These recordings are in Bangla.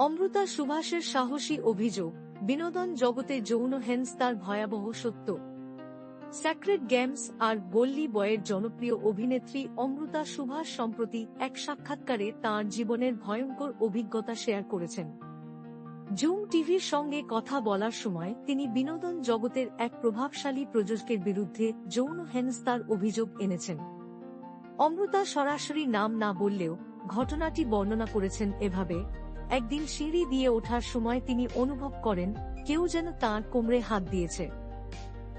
অমৃতা সুভাষের সাহসী অভিযোগ, বিনোদন জগতে যৌন হেনস্তার ভয়াবহ সত্য। স্যাক্রেড গেমস আর গল্লি বয়ের জনপ্রিয় অভিনেত্রী অমৃতা সুভাষ সম্প্রতি এক সাক্ষাৎকারে তাঁর জীবনের ভয়ঙ্কর অভিজ্ঞতা শেয়ার করেছেন। জুম টিভির সঙ্গে কথা বলার সময় তিনি বিনোদন জগতের এক প্রভাবশালী প্রযোজকের বিরুদ্ধে যৌন হেনস্তার অভিযোগ এনেছেন। অমৃতা সরাসরি নাম না বললেও ঘটনাটি বর্ণনা করেছেন এভাবে একদিন সিঁড়ি দিয়ে ওঠার সময় তিনি অনুভব করেন, কেউ যেন তাঁর কোমরে হাত দিয়েছে।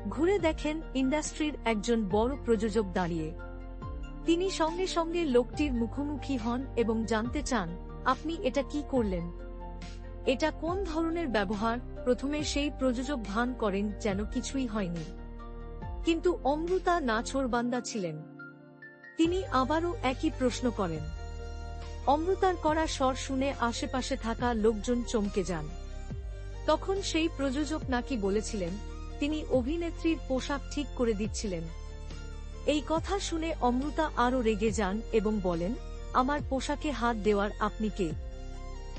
ঘুরে দেখেন ইন্ডাস্ট্রির একজন বড় প্রযোজক দাঁড়িয়ে। তিনি সঙ্গে সঙ্গে লোকটির মুখোমুখি হন এবং জানতে চান, আপনি এটা কি করলেন? এটা কোন ধরনের ব্যবহার? প্রথমে সেই প্রযোজক ভান করেন যেন কিছুই হয়নি। কিন্তু অমৃতা নাছোড়বান্দা ছিলেন। তিনি আবারও একই প্রশ্ন করেন। অমৃতার করা স্বর শুনে আশেপাশে থাকা লোকজন চমকে যান। তখন সেই প্রযোজক নাকি বলেছিলেন, তিনি অভিনেত্রীর পোশাক ঠিক করে দিচ্ছিলেন। এই কথা শুনে অমৃতা আরও রেগে যান এবং বলেন, আমার পোশাকে হাত দেওয়ার আপনি কে?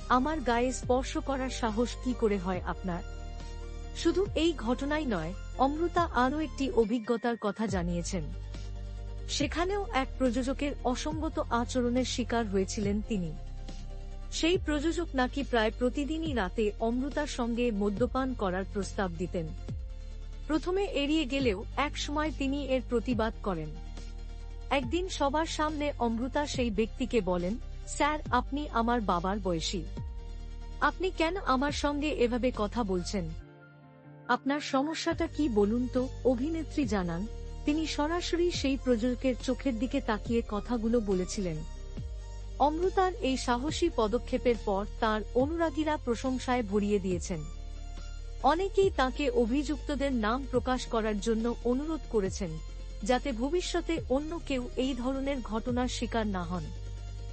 আমার গায়ে স্পর্শ করার সাহস কি করে হয় আপনার? শুধু এই ঘটনাই নয় অমৃতা আরও একটি অভিজ্ঞতার কথা জানিয়েছেন। সেখানেও এক প্রযোজকের অসঙ্গত আচরণের শিকার হয়েছিলেন তিনি। সেই প্রযোজক নাকি প্রায় প্রতিদিনই রাতে অমৃতার সঙ্গে মদ্যপান করার প্রস্তাব দিতেন। প্রথমে এড়িয়ে গেলেও এক সময় তিনি এর প্রতিবাদ করেন। একদিন সবার সামনে অমৃতা সেই ব্যক্তিকে বলেন, স্যার, আপনি আমার বাবার বয়সী। আপনি কেন আমার সঙ্গে এভাবে কথা বলছেন? আপনার সমস্যাটা কি বলুন তো? অভিনেত্রী জানান তিনি সরাসরি সেই প্রযোজকের চোখের দিকে তাকিয়ে কথাগুলো বলেছিলেন। অমৃতার এই সাহসী পদক্ষেপের পর তার অনুরাগীরা প্রশংসায় ভরিয়ে দিয়েছেন। অনেকেই তাকে অভিযুক্তদের নাম প্রকাশ করার জন্য অনুরোধ করেছেন, যাতে ভবিষ্যতে অন্য কেউ এই ধরনের ঘটনার শিকার না হন।